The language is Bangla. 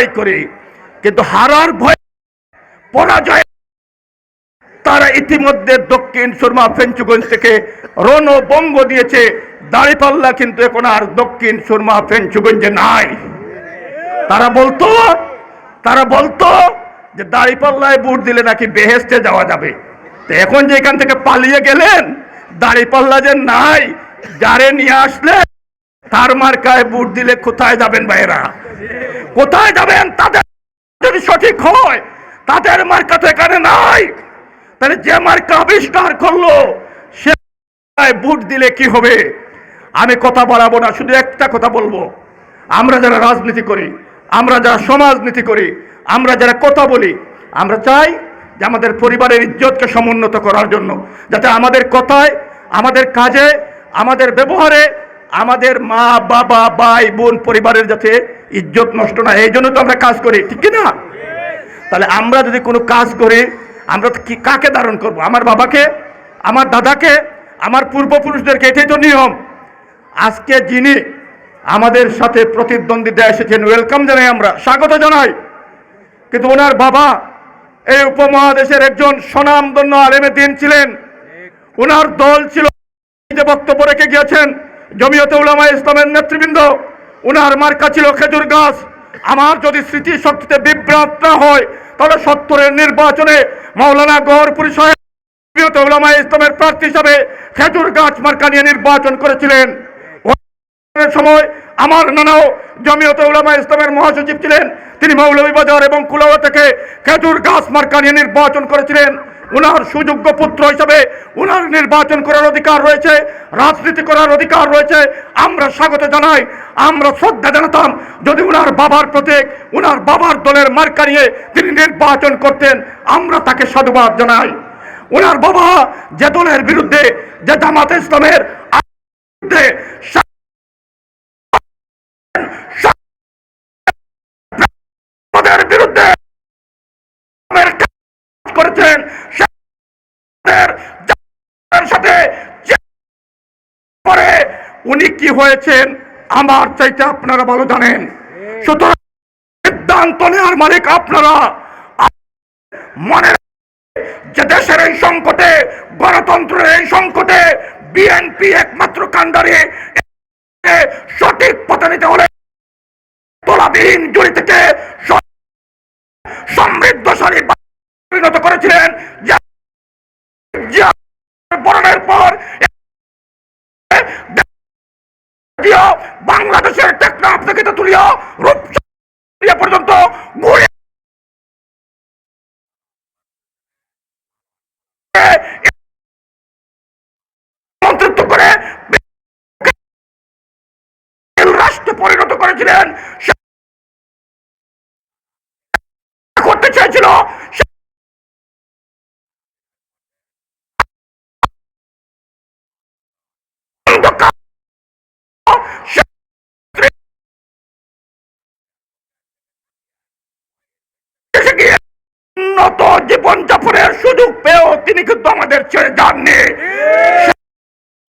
লড়াই করি। কিন্তু হারার ভয়, পরাজয়, তারা ইতিমধ্যে দক্ষিণ সুরমা ফেঞ্চুগঞ্জ থেকে রণবঙ্গ দিয়েছে। দাড়িপাল্লা কিন্তু এখন আর দক্ষিণ সুরমা ফেঞ্চুগঞ্জে নাই। তারা বলতো তারা বলতো যে দাড়িপাল্লায় বুট দিলে নাকি বেহেস্টে যাওয়া যাবে। তো এখন যে এখান থেকে পালিয়ে গেলেন, দাড়িপাল্লা যে নাই, যারে নিয়ে আসলে তার মার্কায় বুট দিলে কোথায় যাবেন ভাইরা কোথায় যাবেন? তাদের যদি সঠিক হয়, তাদের মার্কা তো এখানে নাই। তাহলে যে মার্কা আবিষ্কার করল, সে বুট দিলে কি হবে? আমি কথা বাড়াবো না, শুধু একটা কথা বলব। আমরা যারা রাজনীতি করি, আমরা যারা সমাজনীতি করি, আমরা যারা কথা বলি, আমরা চাই যে আমাদের পরিবারের ইজ্জতকে সমুন্নত করার জন্য, যাতে আমাদের কথায়, আমাদের কাজে, আমাদের ব্যবহারে, আমাদের মা, বাবা, ভাই, বোন, পরিবারের যাতে ইজ্জত নষ্ট না, এই জন্য তো আমরা কাজ করি, ঠিক না? তাহলে আমরা যদি কোনো কাজ করি, আমরা কি কাকে ধারণ করব? আমার বাবাকে? আমার দাদাকে? আমার পূর্বপুরুষদেরকে? এটাই তো নিয়ম। আজকে যিনি আমাদের সাথে প্রতিদ্বন্দ্বিতা এসেছেন ওয়েলকাম জানাই আমরা, স্বাগত জানাই। কিন্তু ওনার বাবা এই উপমহাদেশের একজন স্বনামধন্য আলেমে দিন ছিলেন। ওনার দল ছিল, যে বক্তব্য রেখে গিয়েছেন, জমিয়তে উলামা ইসলামের নেতৃবৃন্দ। ওনার মার্কা ছিল খেজুর গাছ। আমার যদি স্মৃতি শক্তিতে বিভ্রাট না হয়, তাহলে সত্তরের নির্বাচনে মাওলানা গহরপুরি সাহেব ইসলামের প্রার্থী হিসাবে খেজুর গাছ মার্কা নিয়ে নির্বাচন করেছিলেন। সময় আমার নানাও জমিয়তে উলামা ইসলামের মহাসচিব ছিলেন। তিনি মৌলভীবাজার এবং কুলাওয়া থেকে খেজুর গাছ মার্কা নিয়ে নির্বাচন করেছিলেন। উনার সুযোগ্য পুত্র হিসাবে উনার নির্বাচন করার অধিকার রয়েছে, রাজনীতি করার অধিকার রয়েছে। আমরা স্বাগত জানাই, আমরা শ্রদ্ধা জানাতাম যদি উনার বাবার প্রতীক, উনার বাবার দলের মার্কা নিয়ে তিনি নির্বাচন করতেন, আমরা তাকে সাধুবাদ জানাই। উনার বাবা যে দলের বিরুদ্ধে, যে জামাত ইসলামের বিরুদ্ধে করেছেন সে- যার সাথে যে- পরে উনি কি হয়েছেন আমার চাইতে আপনারা ভালো জানেন। সুতরাং সিদ্ধান্ত মালিক আপনারা মনে যে দেশের এই সংকটে, গণতন্ত্রের এই সংকটে বিএনপি একমাত্র কান্ডারে সঠিক পথে নিতে হলে তোলাবিহীন জড়ি থেকে সমৃদ্ধশালী পরিণত করেছিলেন। বরণের পর থেকে তো রূপ পর্যন্ত ঘুরে করে রাষ্ট্রে পরিণত করেছিলেন সে করতে চেয়েছিল সে অন্ধকার সে দেশে তিনি কিন্তু আমাদের ছেড়ে যাননি।